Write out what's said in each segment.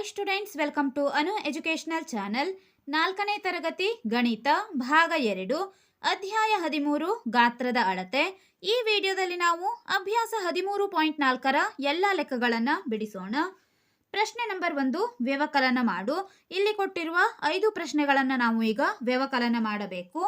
Hi students welcome to Anu educational channel ನಾಲ್ಕನೇ ತರಗತಿ ಗಣಿತ, ಭಾಗ ಎರಡು, ಅಧ್ಯಾಯ ಹದಿಮೂರು, ಗಾತ್ರದ ಅಳತೆ. ಈ ವಿಡಿಯೋದಲ್ಲಿ ನಾವು ಅಭ್ಯಾಸ ಹದಿಮೂರು ಪಾಯಿಂಟ್ ನಾಲ್ಕರ ಎಲ್ಲ ಲೆಕ್ಕಗಳನ್ನು ಬಿಡಿಸೋಣ. ಪ್ರಶ್ನೆ ನಂಬರ್ ಒಂದು, ವ್ಯವಕಲನ ಮಾಡು. ಇಲ್ಲಿ ಕೊಟ್ಟಿರುವ ಐದು ಪ್ರಶ್ನೆಗಳನ್ನು ನಾವು ಈಗ ವ್ಯವಕಲನ ಮಾಡಬೇಕು.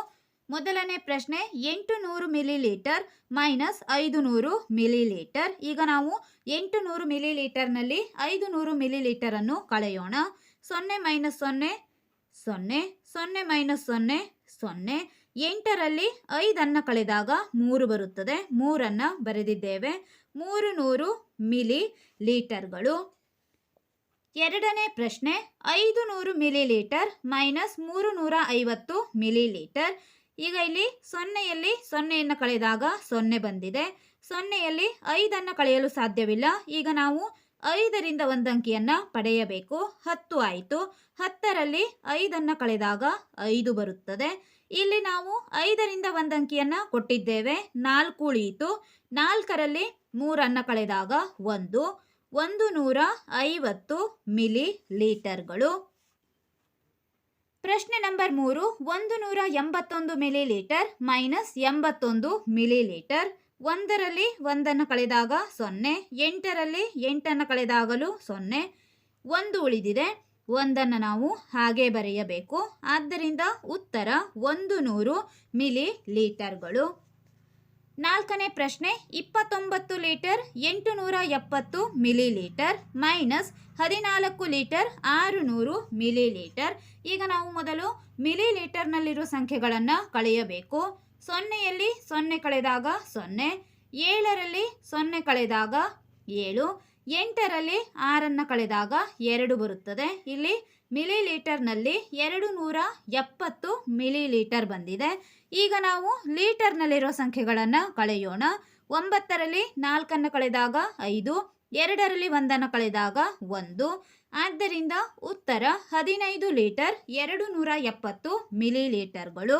ಮೊದಲನೇ ಪ್ರಶ್ನೆ ಎಂಟು ನೂರು ಮಿಲಿ ಲೀಟರ್ ಮೈನಸ್ ಐದು ನೂರು ಮಿಲಿ ಲೀಟರ್ ಈಗ ನಾವು ಎಂಟು ನೂರು ಮಿಲಿಲೀಟರ್ನಲ್ಲಿ ಐದು ನೂರು ಮಿಲಿ ಲೀಟರನ್ನು ಕಳೆಯೋಣ. ಸೊನ್ನೆ ಮೈನಸ್ ಸೊನ್ನೆ ಸೊನ್ನೆ ಸೊನ್ನೆ ಮೈನಸ್ ಸೊನ್ನೆ ಸೊನ್ನೆ. ಎಂಟರಲ್ಲಿ ಐದನ್ನು ಕಳೆದಾಗ ಮೂರು ಬರುತ್ತದೆ. ಮೂರನ್ನು ಬರೆದಿದ್ದೇವೆ. ಮೂರು ನೂರು ಮಿಲಿ ಲೀಟರ್ಗಳು ಎರಡನೇ ಪ್ರಶ್ನೆ ಐದು ನೂರು ಮಿಲಿ ಲೀಟರ್ ಮೈನಸ್ ಮೂರು ನೂರ ಐವತ್ತು ಮಿಲಿ ಲೀಟರ್ ಈಗ ಇಲ್ಲಿ ಸೊನ್ನೆಯಲ್ಲಿ ಸೊನ್ನೆಯನ್ನು ಕಳೆದಾಗ ಸೊನ್ನೆ ಬಂದಿದೆ. ಸೊನ್ನೆಯಲ್ಲಿ ಐದನ್ನು ಕಳೆಯಲು ಸಾಧ್ಯವಿಲ್ಲ. ಈಗ ನಾವು ಐದರಿಂದ ಒಂದು ಅಂಕಿಯನ್ನು ಪಡೆಯಬೇಕು. ಹತ್ತು ಆಯಿತು. ಹತ್ತರಲ್ಲಿ ಐದನ್ನು ಕಳೆದಾಗ ಐದು ಬರುತ್ತದೆ. ಇಲ್ಲಿ ನಾವು ಐದರಿಂದ ಒಂದು ಅಂಕಿಯನ್ನು ಕೊಟ್ಟಿದ್ದೇವೆ. ನಾಲ್ಕು ಉಳಿಯಿತು. ನಾಲ್ಕರಲ್ಲಿ ಮೂರನ್ನು ಕಳೆದಾಗ ಒಂದು. ಒಂದು ನೂರ ಐವತ್ತು ಮಿಲಿ ಲೀಟರ್ಗಳು ಪ್ರಶ್ನೆ ನಂಬರ್ ಮೂರು ಒಂದು ನೂರ ಎಂಬತ್ತೊಂದು ಮಿಲಿ ಲೀಟರ್ ಮೈನಸ್ ಎಂಬತ್ತೊಂದು ಮಿಲಿ ಲೀಟರ್ ಒಂದರಲ್ಲಿ ಒಂದನ್ನು ಕಳೆದಾಗ ಸೊನ್ನೆ, ಎಂಟರಲ್ಲಿ ಎಂಟನ್ನು ಕಳೆದಾಗಲೂ ಸೊನ್ನೆ. ಒಂದು ಉಳಿದಿದೆ, ಒಂದನ್ನು ನಾವು ಹಾಗೆ ಬರೆಯಬೇಕು. ಆದ್ದರಿಂದ ಉತ್ತರ ಒಂದು ನೂರು ಮಿಲಿ ಲೀಟರ್ಗಳು ನಾಲ್ಕನೇ ಪ್ರಶ್ನೆ, ಇಪ್ಪತ್ತೊಂಬತ್ತು ಲೀಟರ್ ಎಂಟು ನೂರ ಎಪ್ಪತ್ತು ಮಿಲಿ ಲೀಟರ್ ಮೈನಸ್ ಹದಿನಾಲ್ಕು ಲೀಟರ್ ಆರು ನೂರು ಮಿಲಿ ಲೀಟರ್ ಈಗ ನಾವು ಮೊದಲು ಮಿಲಿ ಲೀಟರ್ನಲ್ಲಿರೋ ಸಂಖ್ಯೆಗಳನ್ನು ಕಳೆಯಬೇಕು. ಸೊನ್ನೆಯಲ್ಲಿ ಸೊನ್ನೆ ಕಳೆದಾಗ ಸೊನ್ನೆ, ಏಳರಲ್ಲಿ ಸೊನ್ನೆ ಕಳೆದಾಗ ಏಳು, ಎಂಟರಲ್ಲಿ ಆರನ್ನು ಕಳೆದಾಗ ಎರಡು ಬರುತ್ತದೆ. ಇಲ್ಲಿ ಮಿಲಿ ಲೀಟರ್ನಲ್ಲಿ ಎರಡು ನೂರ ಎಪ್ಪತ್ತು ಮಿಲಿ ಲೀಟರ್ ಬಂದಿದೆ. ಈಗ ನಾವು ಲೀಟರ್ನಲ್ಲಿರೋ ಸಂಖ್ಯೆಗಳನ್ನು ಕಳೆಯೋಣ. ಒಂಬತ್ತರಲ್ಲಿ ನಾಲ್ಕನ್ನು ಕಳೆದಾಗ ಐದು, ಎರಡರಲ್ಲಿ ಒಂದನ್ನು ಕಳೆದಾಗ ಒಂದು. ಆದ್ದರಿಂದ ಉತ್ತರ ಹದಿನೈದು ಲೀಟರ್ ಎರಡು ನೂರ ಎಪ್ಪತ್ತು ಮಿಲಿ ಲೀಟರ್ಗಳು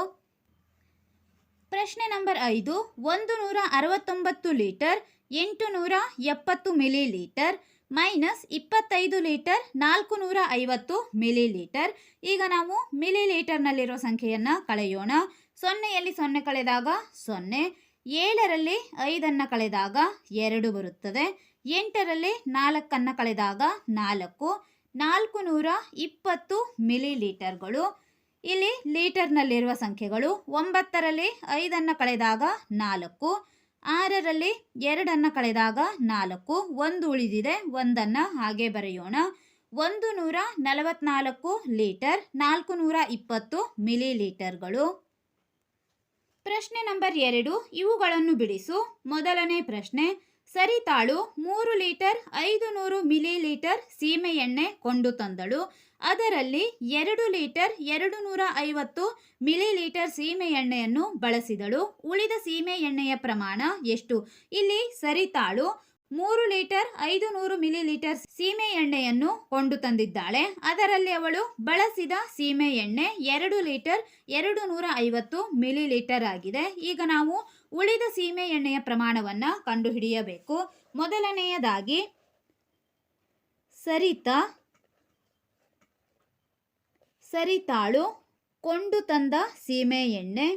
ಪ್ರಶ್ನೆ ನಂಬರ್ ಐದು ಒಂದು ನೂರ ಅರವತ್ತೊಂಬತ್ತು ಲೀಟರ್ ಎಂಟು ನೂರ ಎಪ್ಪತ್ತು ಮಿಲಿ ಲೀಟರ್ ಮೈನಸ್ ಇಪ್ಪತ್ತೈದು ಲೀಟರ್ ನಾಲ್ಕು ನೂರ ಐವತ್ತು ಮಿಲಿ ಲೀಟರ್ ಈಗ ನಾವು ಮಿಲಿ ಲೀಟರ್ನಲ್ಲಿರೋ ಸಂಖ್ಯೆಯನ್ನು ಕಳೆಯೋಣ. ಸೊನ್ನೆಯಲ್ಲಿ ಸೊನ್ನೆ ಕಳೆದಾಗ ಸೊನ್ನೆ, ಏಳರಲ್ಲಿ ಐದನ್ನು ಕಳೆದಾಗ ಎರಡು ಬರುತ್ತದೆ. ಎಂಟರಲ್ಲಿ ನಾಲ್ಕನ್ನು ಕಳೆದಾಗ ನಾಲ್ಕು ನಾಲ್ಕು ನೂರ ಇಪ್ಪತ್ತು ಮಿಲಿ ಲೀಟರ್ಗಳು ಇಲ್ಲಿ ಲೀಟರ್ನಲ್ಲಿರುವ ಸಂಖ್ಯೆಗಳು ಒಂಬತ್ತರಲ್ಲಿ ಐದನ್ನು ಕಳೆದಾಗ ನಾಲ್ಕು ಆರರಲ್ಲಿ ಎರಡನ್ನು ಕಳೆದಾಗ ನಾಲ್ಕು, ಒಂದು ಉಳಿದಿದೆ, ಒಂದನ್ನು ಹಾಗೆ ಬರೆಯೋಣ. ಒಂದು ನೂರ ನಲವತ್ನಾಲ್ಕು ಲೀಟರ್, ನಾಲ್ಕು ನೂರ ಇಪ್ಪತ್ತು ಮಿಲಿ ಲೀಟರ್ಗಳು ಪ್ರಶ್ನೆ ನಂಬರ್ ಎರಡು, ಇವುಗಳನ್ನು ಬಿಡಿಸು. ಮೊದಲನೇ ಪ್ರಶ್ನೆ ಸರಿತಾಳು ಮೂರು ಲೀಟರ್ ಐದು ನೂರು ಮಿಲಿ ಲೀಟರ್ ಸೀಮೆ ಎಣ್ಣೆ ಕೊಂಡು ತಂದಳು. ಅದರಲ್ಲಿ ಎರಡು ಲೀಟರ್ ಎರಡು ನೂರ ಐವತ್ತು ಮಿಲಿ ಲೀಟರ್ ಸೀಮೆ ಎಣ್ಣೆಯನ್ನು ಬಳಸಿದಳು. ಉಳಿದ ಸೀಮೆ ಎಣ್ಣೆಯ ಪ್ರಮಾಣ ಎಷ್ಟು? ಇಲ್ಲಿ ಸರಿತಾಳು ಮೂರು ಲೀಟರ್ ಐದು ನೂರು ಮಿಲಿ ಲೀಟರ್ ಸೀಮೆ ಎಣ್ಣೆಯನ್ನು ಕೊಂಡು ತಂದಿದ್ದಾಳೆ. ಅದರಲ್ಲಿ ಅವಳು ಬಳಸಿದ ಸೀಮೆ ಎಣ್ಣೆ ಎರಡು ಲೀಟರ್ ಎರಡು ನೂರ ಐವತ್ತು ಮಿಲಿ ಲೀಟರ್ ಆಗಿದೆ. ಈಗ ನಾವು ಉಳಿದ ಸೀಮೆ ಎಣ್ಣೆಯ ಪ್ರಮಾಣವನ್ನು ಕಂಡುಹಿಡಿಯಬೇಕು. ಮೊದಲನೆಯದಾಗಿ ಸರಿತಾ, ಸರಿತಾಳು ಕೊಂಡು ತಂದ ಸೀಮೆ ಎಣ್ಣೆ,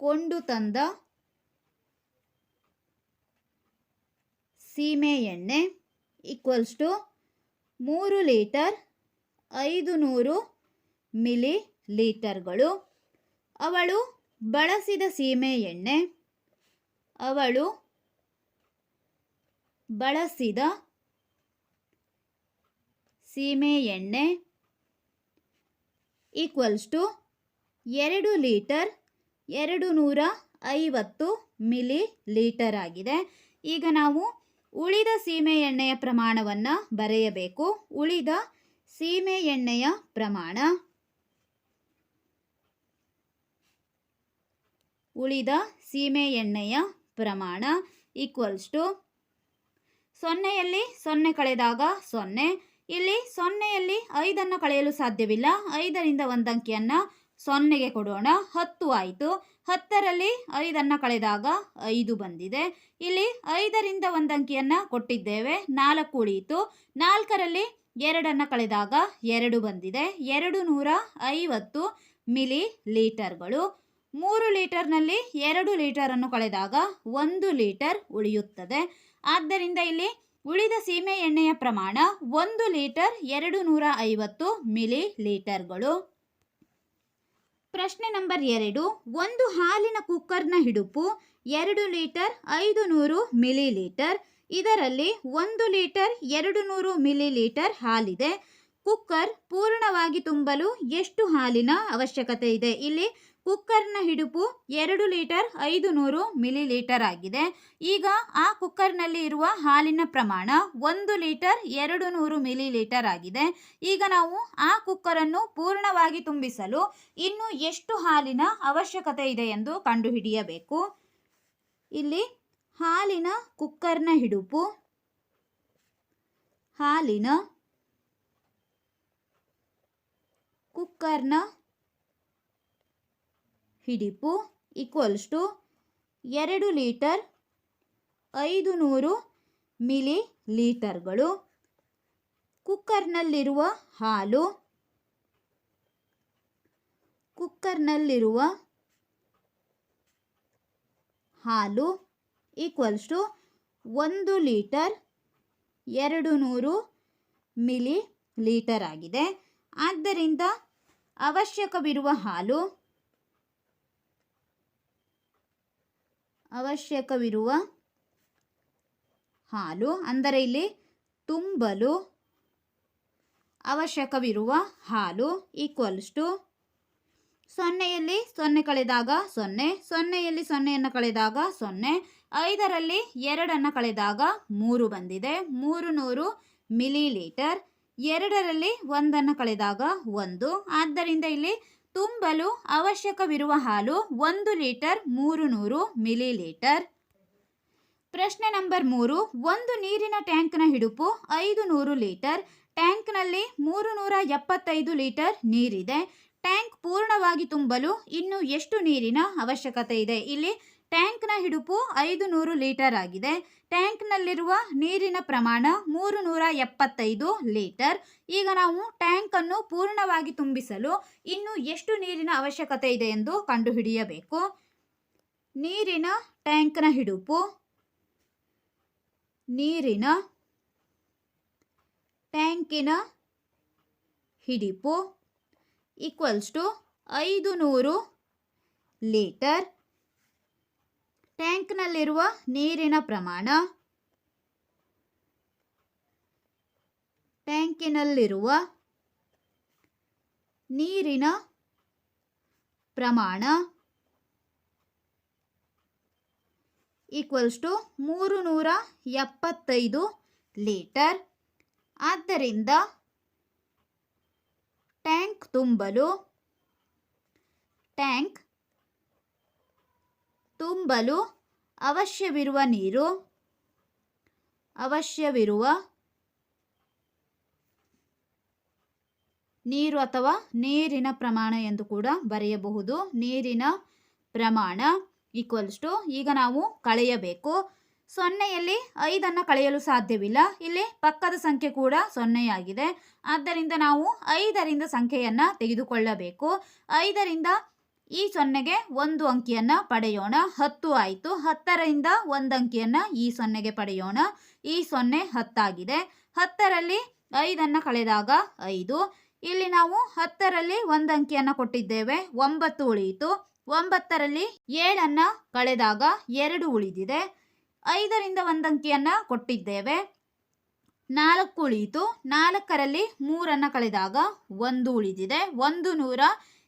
ಕೊಂಡು ತಂದ ಸೀಮೆ ಎಣ್ಣೆ ಈಕ್ವಲ್ಸ್ ಟು ಮೂರು ಲೀಟರ್ ಐದು ನೂರು ಮಿಲಿ ಲೀಟರ್ಗಳು ಅವಳು ಬಳಸಿದ ಸೀಮೆ ಎಣ್ಣೆ, ಅವಳು ಬಳಸಿದ ಸೀಮೆ ಎಣ್ಣೆ ಈಕ್ವಲ್ಸ್ ಟು ಎರಡು ಲೀಟರ್ ಎರಡು ನೂರ ಐವತ್ತು ಮಿಲಿ ಲೀಟರ್ ಆಗಿದೆ. ಈಗ ನಾವು ಉಳಿದ ಸೀಮೆ ಎಣ್ಣೆಯ ಪ್ರಮಾಣವನ್ನು ಬರೆಯಬೇಕು. ಉಳಿದ ಸೀಮೆ ಎಣ್ಣೆಯ ಪ್ರಮಾಣ. ಉಳಿದ ಸೀಮೆ ಎಣ್ಣೆಯ ಪ್ರಮಾಣ ಈಕ್ವಲ್ಸ್ ಟು ಸೊನ್ನೆಯಲ್ಲಿ ಸೊನ್ನೆ ಕಳೆದಾಗ ಸೊನ್ನೆ. ಇಲ್ಲಿ ಸೊನ್ನೆಯಲ್ಲಿ ಐದನ್ನು ಕಳೆಯಲು ಸಾಧ್ಯವಿಲ್ಲ. ಐದರಿಂದ ಒಂದು ಅಂಕಿಯನ್ನು ಸೊನ್ನೆಗೆ ಕೊಡೋಣ. ಹತ್ತು ಆಯಿತು. ಹತ್ತರಲ್ಲಿ ಐದನ್ನು ಕಳೆದಾಗ ಐದು ಬಂದಿದೆ. ಇಲ್ಲಿ ಐದರಿಂದ ಒಂದು ಅಂಕಿಯನ್ನು ಕೊಟ್ಟಿದ್ದೇವೆ. ನಾಲ್ಕು ಉಳಿಯಿತು. ನಾಲ್ಕರಲ್ಲಿ ಎರಡನ್ನು ಕಳೆದಾಗ ಎರಡು ಬಂದಿದೆ. ಎರಡು ನೂರ ಐವತ್ತು ಮಿಲಿ ಲೀಟರ್ಗಳು ಮೂರು ಲೀಟರ್ನಲ್ಲಿ ಎರಡು ಲೀಟರನ್ನು ಕಳೆದಾಗ ಒಂದು ಲೀಟರ್ ಉಳಿಯುತ್ತದೆ. ಆದ್ದರಿಂದ ಇಲ್ಲಿ ಉಳಿದ ಸೀಮೆ ಎಣ್ಣೆಯ ಪ್ರಮಾಣ ಒಂದು ಲೀಟರ್ ಎರಡು ನೂರ ಐವತ್ತು ಮಿಲಿ ಲೀಟರ್ಗಳು ಪ್ರಶ್ನೆ ನಂಬರ್ ಎರಡು. ಒಂದು ಹಾಲಿನ ಕುಕ್ಕರ್ನ ಹಿಡುಪು ಎರಡು ಲೀಟರ್ ಐದು ನೂರು ಮಿಲಿ ಲೀಟರ್ ಇದರಲ್ಲಿ ಒಂದು ಲೀಟರ್ ಎರಡು ನೂರು ಮಿಲಿ ಲೀಟರ್ ಹಾಲಿದೆ. ಕುಕ್ಕರ್ ಪೂರ್ಣವಾಗಿ ತುಂಬಲು ಎಷ್ಟು ಹಾಲಿನ ಅವಶ್ಯಕತೆ ಇದೆ? ಇಲ್ಲಿ ಕುಕ್ಕರ್ನ ಹಿಡುಪು ಎರಡು ಲೀಟರ್ ಐದು ನೂರು ಮಿಲಿ ಲೀಟರ್ ಆಗಿದೆ. ಈಗ ಆ ಕುಕ್ಕರ್ನಲ್ಲಿ ಇರುವ ಹಾಲಿನ ಪ್ರಮಾಣ ಒಂದು ಲೀಟರ್ ಎರಡು ನೂರು ಮಿಲಿ ಲೀಟರ್ ಆಗಿದೆ. ಈಗ ನಾವು ಆ ಕುಕ್ಕರನ್ನು ಪೂರ್ಣವಾಗಿ ತುಂಬಿಸಲು ಇನ್ನು ಎಷ್ಟು ಹಾಲಿನ ಅವಶ್ಯಕತೆ ಇದೆ ಎಂದು ಕಂಡುಹಿಡಿಯಬೇಕು. ಇಲ್ಲಿ ಹಾಲಿನ ಕುಕ್ಕರ್ನ ಹಿಡುಪು, ಹಾಲಿನ ಕುಕ್ಕರ್ನ ಹಿಡಿಪು ಈಕ್ವಲ್ಸ್ ಟು ಎರಡು ಲೀಟರ್ ಐದು ನೂರು ಮಿಲಿ ಲೀಟರ್ಗಳು ಕುಕ್ಕರ್ನಲ್ಲಿರುವ ಹಾಲು ಕುಕ್ಕರ್ನಲ್ಲಿರುವ ಹಾಲು ಈಕ್ವಲ್ಸ್ ಟು ಒಂದು ಲೀಟರ್ ಎರಡು ನೂರು ಮಿಲಿ ಲೀಟರ್ ಆಗಿದೆ. ಆದ್ದರಿಂದ ಅವಶ್ಯಕವಿರುವ ಹಾಲು ಅವಶ್ಯಕವಿರುವ ಹಾಲು, ಅಂದರೆ ಇಲ್ಲಿ ತುಂಬಲು ಅವಶ್ಯಕವಿರುವ ಹಾಲು ಈಕ್ವಲ್ಸ್ ಟು ಸೊನ್ನೆಯಲ್ಲಿ ಸೊನ್ನೆ ಕಳೆದಾಗ ಸೊನ್ನೆ, ಸೊನ್ನೆಯಲ್ಲಿ ಸೊನ್ನೆಯನ್ನು ಕಳೆದಾಗ ಸೊನ್ನೆ, ಐದರಲ್ಲಿ ಎರಡನ್ನು ಕಳೆದಾಗ ಮೂರು ಬಂದಿದೆ. ಮೂರು ನೂರು ಮಿಲಿ ಲೀಟರ್ ಎರಡರಲ್ಲಿ ಒಂದನ್ನು ಕಳೆದಾಗ ಒಂದು. ಆದ್ದರಿಂದ ಇಲ್ಲಿ ತುಂಬಲು ಅವಶ್ಯಕವಿರುವ ಹಾಲು ಒಂದು ಲೀಟರ್ ಮೂರು ನೂರು ಮಿಲಿ ಲೀಟರ್ ಪ್ರಶ್ನೆ ನಂಬರ್ ಮೂರು, ಒಂದು ನೀರಿನ ಟ್ಯಾಂಕ್ನ ಹಿಡುಪು ಐದು ನೂರು ಲೀಟರ್, ಟ್ಯಾಂಕ್ನಲ್ಲಿ ಮೂರು ನೂರ ಎಪ್ಪತ್ತೈದು ಲೀಟರ್ ನೀರಿದೆ. ಟ್ಯಾಂಕ್ ಪೂರ್ಣವಾಗಿ ತುಂಬಲು ಇನ್ನು ಎಷ್ಟು ನೀರಿನ ಅವಶ್ಯಕತೆ ಇದೆ? ಇಲ್ಲಿ ಟ್ಯಾಂಕ್ನ ಹಿಡುಪು ಐದು ನೂರು ಲೀಟರ್ ಆಗಿದೆ. ಟ್ಯಾಂಕ್ನಲ್ಲಿರುವ ನೀರಿನ ಪ್ರಮಾಣ ಮೂರು ನೂರ ಎಪ್ಪತ್ತೈದು ಲೀಟರ್. ಈಗ ನಾವು ಟ್ಯಾಂಕನ್ನು ಪೂರ್ಣವಾಗಿ ತುಂಬಿಸಲು ಇನ್ನು ಎಷ್ಟು ನೀರಿನ ಅವಶ್ಯಕತೆ ಇದೆ ಎಂದು ಕಂಡುಹಿಡಿಯಬೇಕು. ನೀರಿನ ಟ್ಯಾಂಕ್ನ ಹಿಡುಪು ನೀರಿನ ಟ್ಯಾಂಕಿನ ಹಿಡಿಪು ಈಕ್ವಲ್ಸ್ ಟು ಐದು ನೂರು ಲೀಟರ್. ಟ್ಯಾಂಕ್ನಲ್ಲಿರುವ ನೀರಿನ ಪ್ರಮಾಣ. ಟ್ಯಾಂಕಿನಲ್ಲಿರುವ ನೀರಿನ ಪ್ರಮಾಣ ಈಕ್ವಲ್ಸ್ ಟು ಮೂರು ನೂರ ಎಪ್ಪತ್ತೈದು ಲೀಟರ್. ಆದ್ದರಿಂದ ಟ್ಯಾಂಕ್ ತುಂಬಲು ಟ್ಯಾಂಕ್ ತುಂಬಲು ಅವಶ್ಯವಿರುವ ನೀರು ಅವಶ್ಯವಿರುವ ನೀರು ಅಥವಾ ನೀರಿನ ಪ್ರಮಾಣ ಎಂದು ಕೂಡ ಬರೆಯಬಹುದು. ನೀರಿನ ಪ್ರಮಾಣ ಈಕ್ವಲ್ಸ್ ಟು ಈಗ ನಾವು ಕಳೆಯಬೇಕು. ಸೊನ್ನೆಯಲ್ಲಿ ಐದನ್ನು ಕಳೆಯಲು ಸಾಧ್ಯವಿಲ್ಲ. ಇಲ್ಲಿ ಪಕ್ಕದ ಸಂಖ್ಯೆ ಕೂಡ ಸೊನ್ನೆಯಾಗಿದೆ. ಆದ್ದರಿಂದ ನಾವು ಐದರಿಂದ ಸಂಖ್ಯೆಯನ್ನು ತೆಗೆದುಕೊಳ್ಳಬೇಕು. ಐದರಿಂದ ಈ ಸೊನ್ನೆಗೆ ಒಂದು ಅಂಕಿಯನ್ನು ಪಡೆಯೋಣ. ಹತ್ತು ಆಯಿತು. ಹತ್ತರಿಂದ ಒಂದು ಅಂಕಿಯನ್ನು ಈ ಸೊನ್ನೆಗೆ ಪಡೆಯೋಣ. ಈ ಸೊನ್ನೆ ಹತ್ತಾಗಿದೆ. ಹತ್ತರಲ್ಲಿ ಐದನ್ನು ಕಳೆದಾಗ ಐದು. ಇಲ್ಲಿ ನಾವು ಹತ್ತರಲ್ಲಿ ಒಂದು ಅಂಕಿಯನ್ನು ಕೊಟ್ಟಿದ್ದೇವೆ. ಒಂಬತ್ತು ಉಳಿಯಿತು. ಒಂಬತ್ತರಲ್ಲಿ ಏಳನ್ನು ಕಳೆದಾಗ ಎರಡು ಉಳಿದಿದೆ. ಐದರಿಂದ ಒಂದು ಅಂಕಿಯನ್ನು ಕೊಟ್ಟಿದ್ದೇವೆ. ನಾಲ್ಕು ಉಳಿಯಿತು. ನಾಲ್ಕರಲ್ಲಿ ಮೂರನ್ನು ಕಳೆದಾಗ ಒಂದು ಉಳಿದಿದೆ. ಒಂದು ನೂರ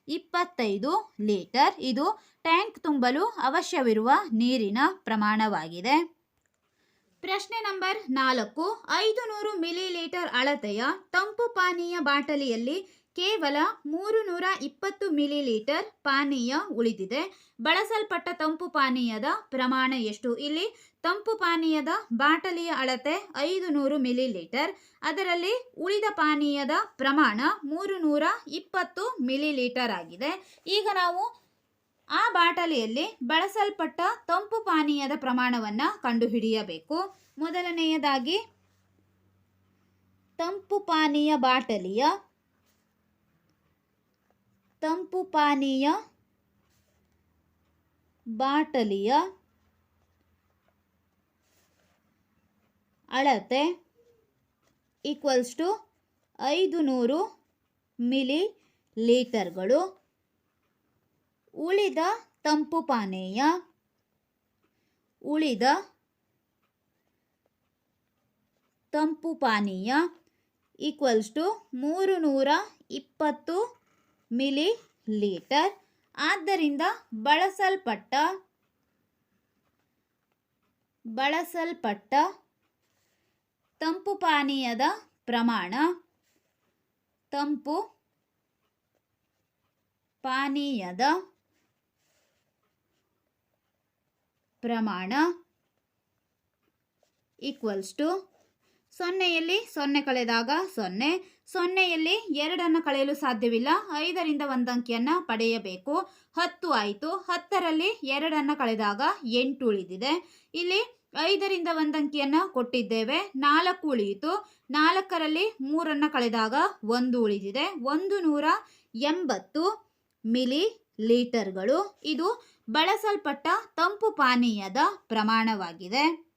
ಇಪ್ಪತ್ತೈದು ಲೀಟರ್. ಇದು ಟ್ಯಾಂಕ್ ತುಂಬಲು ಅವಶ್ಯವಿರುವ ನೀರಿನ ಪ್ರಮಾಣವಾಗಿದೆ. ಪ್ರಶ್ನೆ ನಂಬರ್ ನಾಲ್ಕು. ಐದು ನೂರು ಮಿಲಿ ಲೀಟರ್ ಅಳತೆಯ ತಂಪು ಪಾನೀಯ ಬಾಟಲಿಯಲ್ಲಿ ಕೇವಲ ಮೂರು ನೂರ ಇಪ್ಪತ್ತು ಮಿಲಿ ಲೀಟರ್ ಪಾನೀಯ ಉಳಿದಿದೆ. ಬಳಸಲ್ಪಟ್ಟ ತಂಪು ಪಾನೀಯದ ಪ್ರಮಾಣ ಎಷ್ಟು? ಇಲ್ಲಿ ತಂಪು ಪಾನೀಯದ ಬಾಟಲಿಯ ಅಳತೆ ಐದು ನೂರು ಮಿಲಿಲೀಟರ್, ಅದರಲ್ಲಿ ಉಳಿದ ಪಾನೀಯದ ಪ್ರಮಾಣ ಮೂರು ನೂರ ಇಪ್ಪತ್ತು ಮಿಲಿಲೀಟರ್ ಆಗಿದೆ. ಈಗ ನಾವು ಆ ಬಾಟಲಿಯಲ್ಲಿ ಬಳಸಲ್ಪಟ್ಟ ತಂಪು ಪಾನೀಯದ ಪ್ರಮಾಣವನ್ನು ಕಂಡುಹಿಡಿಯಬೇಕು. ಮೊದಲನೆಯದಾಗಿ, ತಂಪು ಪಾನೀಯ ಬಾಟಲಿಯ, ತಂಪು ಪಾನೀಯ ಬಾಟಲಿಯ ಅಳತೆ ಈಕ್ವಲ್ಸ್ ಟು ಐದು ನೂರು ಮಿಲಿ ಲೀಟರ್ಗಳು ಉಳಿದ ತಂಪು ಪಾನೀಯ, ಉಳಿದ ತಂಪು ಪಾನೀಯ ಈಕ್ವಲ್ಸ್ ಟು ಮೂರು ನೂರ ಇಪ್ಪತ್ತು ಮಿಲಿ ಲೀಟರ್ ಆದ್ದರಿಂದ ಬಳಸಲ್ಪಟ್ಟ ಬಳಸಲ್ಪಟ್ಟ ತಂಪು ಪಾನೀಯದ ಪ್ರಮಾಣ. ತಂಪು ಪಾನೀಯದ ಪ್ರಮಾಣ ಈಕ್ವಲ್ಸ್ ಟು ಸೊನ್ನೆಯಲ್ಲಿ ಸೊನ್ನೆ ಕಳೆದಾಗ ಸೊನ್ನೆ. ಸೊನ್ನೆಯಲ್ಲಿ ಎರಡನ್ನು ಕಳೆಯಲು ಸಾಧ್ಯವಿಲ್ಲ. ಐದರಿಂದ ಒಂದು ಅಂಕಿಯನ್ನು ಪಡೆಯಬೇಕು. ಹತ್ತು ಆಯಿತು. ಹತ್ತರಲ್ಲಿ ಎರಡನ್ನು ಕಳೆದಾಗ ಎಂಟು ಉಳಿದಿದೆ. ಇಲ್ಲಿ ಐದರಿಂದ ಒಂದು ಅಂಕಿಯನ್ನು ಕೊಟ್ಟಿದ್ದೇವೆ. ನಾಲ್ಕು ಉಳಿಯಿತು. ನಾಲ್ಕರಲ್ಲಿ ಮೂರನ್ನು ಕಳೆದಾಗ ಒಂದು ಉಳಿದಿದೆ. ಒಂದು ನೂರ ಎಂಬತ್ತು ಮಿಲಿ ಲೀಟರ್ಗಳು ಇದು ಬಳಸಲ್ಪಟ್ಟ ತಂಪು ಪಾನೀಯದ ಪ್ರಮಾಣವಾಗಿದೆ.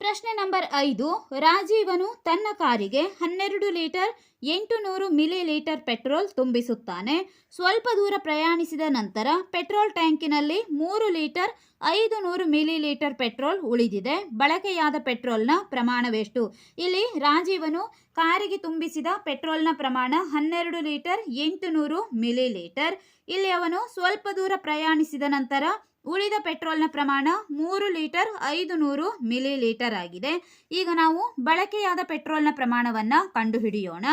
ಪ್ರಶ್ನೆ ನಂಬರ್ ಐದು, ರಾಜೀವನು ತನ್ನ ಕಾರಿಗೆ ಹನ್ನೆರಡು ಲೀಟರ್ ಎಂಟು ನೂರು ಮಿಲಿ ಲೀಟರ್ ಪೆಟ್ರೋಲ್ ತುಂಬಿಸುತ್ತಾನೆ. ಸ್ವಲ್ಪ ದೂರ ಪ್ರಯಾಣಿಸಿದ ನಂತರ ಪೆಟ್ರೋಲ್ ಟ್ಯಾಂಕಿನಲ್ಲಿ ಮೂರು ಲೀಟರ್ ಐದು ನೂರು ಮಿಲಿ ಲೀಟರ್ ಪೆಟ್ರೋಲ್ ಉಳಿದಿದೆ. ಬಳಕೆಯಾದ ಪೆಟ್ರೋಲ್ನ ಪ್ರಮಾಣವೆಷ್ಟು? ಇಲ್ಲಿ ರಾಜೀವನು ಕಾರಿಗೆ ತುಂಬಿಸಿದ ಪೆಟ್ರೋಲ್ನ ಪ್ರಮಾಣ ಹನ್ನೆರಡು ಲೀಟರ್ ಎಂಟು ನೂರು ಮಿಲಿ ಲೀಟರ್ ಇಲ್ಲಿ ಅವನು ಸ್ವಲ್ಪ ದೂರ ಪ್ರಯಾಣಿಸಿದ ನಂತರ ಉಳಿದ ಪೆಟ್ರೋಲ್ನ ಪ್ರಮಾಣ ಮೂರು ಲೀಟರ್ ಐದು ನೂರು ಮಿಲಿ ಲೀಟರ್ ಆಗಿದೆ. ಈಗ ನಾವು ಬಳಕೆಯಾದ ಪೆಟ್ರೋಲ್ನ ಪ್ರಮಾಣವನ್ನು ಕಂಡುಹಿಡಿಯೋಣ.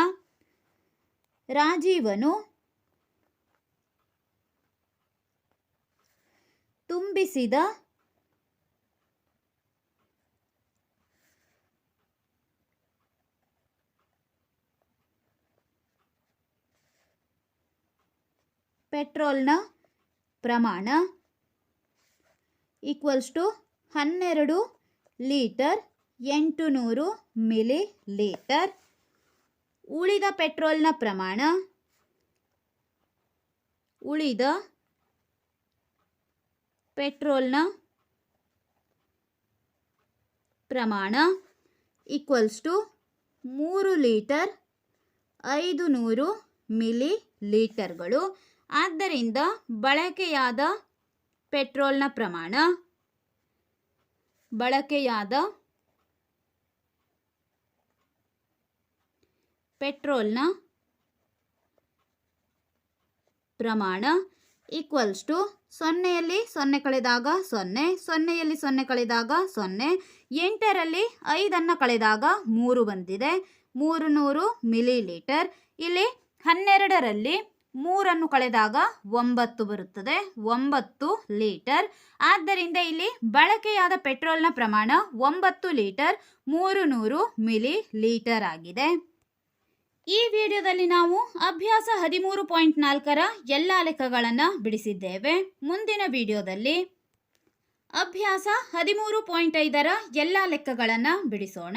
ರಾಜೀವನು ತುಂಬಿಸಿದ ಪೆಟ್ರೋಲ್ನ ಪ್ರಮಾಣ ಈಕ್ವಲ್ಸ್ ಟು ಹನ್ನೆರಡು ಲೀಟರ್ ಎಂಟು ನೂರು ಮಿಲಿ ಲೀಟರ್ ಉಳಿದ ಪೆಟ್ರೋಲ್ನ ಪ್ರಮಾಣ, ಉಳಿದ ಪೆಟ್ರೋಲ್ನ ಪ್ರಮಾಣ ಈಕ್ವಲ್ಸ್ ಟು ಮೂರು ಲೀಟರ್ ಐದು ನೂರು ಮಿಲಿ ಲೀಟರ್ಗಳು ಆದ್ದರಿಂದ ಬಳಕೆಯಾದ ಪೆಟ್ರೋಲ್ನ ಪ್ರಮಾಣ ಬಳಕೆಯಾದ ಪೆಟ್ರೋಲ್ನ ಪ್ರಮಾಣ ಈಕ್ವಲ್ಸ್ ಟು ಸೊನ್ನೆಯಲ್ಲಿ ಸೊನ್ನೆ ಕಳೆದಾಗ ಸೊನ್ನೆ, ಸೊನ್ನೆಯಲ್ಲಿ ಸೊನ್ನೆ ಕಳೆದಾಗ ಸೊನ್ನೆ, ಎಂಟರಲ್ಲಿ ಐದನ್ನು ಕಳೆದಾಗ ಮೂರು ಬಂದಿದೆ. ಮೂರು ನೂರು ಮಿಲಿ ಲೀಟರ್ ಇಲ್ಲಿ ಹನ್ನೆರಡರಲ್ಲಿ ಮೂರನ್ನು ಕಳೆದಾಗ ಒಂಬತ್ತು ಬರುತ್ತದೆ. ಒಂಬತ್ತು ಲೀಟರ್. ಆದ್ದರಿಂದ ಇಲ್ಲಿ ಬಳಕೆಯಾದ ಪೆಟ್ರೋಲ್ನ ಪ್ರಮಾಣ ಒಂಬತ್ತು ಲೀಟರ್ ಮೂರು ನೂರು ಮಿಲಿ ಲೀಟರ್ ಆಗಿದೆ. ಈ ವಿಡಿಯೋದಲ್ಲಿ ನಾವು ಅಭ್ಯಾಸ ಹದಿಮೂರು ಪಾಯಿಂಟ್ ನಾಲ್ಕರ ಎಲ್ಲ ಲೆಕ್ಕಗಳನ್ನು ಬಿಡಿಸಿದ್ದೇವೆ. ಮುಂದಿನ ವಿಡಿಯೋದಲ್ಲಿ ಅಭ್ಯಾಸ ಹದಿಮೂರು ಪಾಯಿಂಟ್ ಐದರ ಎಲ್ಲ ಲೆಕ್ಕಗಳನ್ನು ಬಿಡಿಸೋಣ.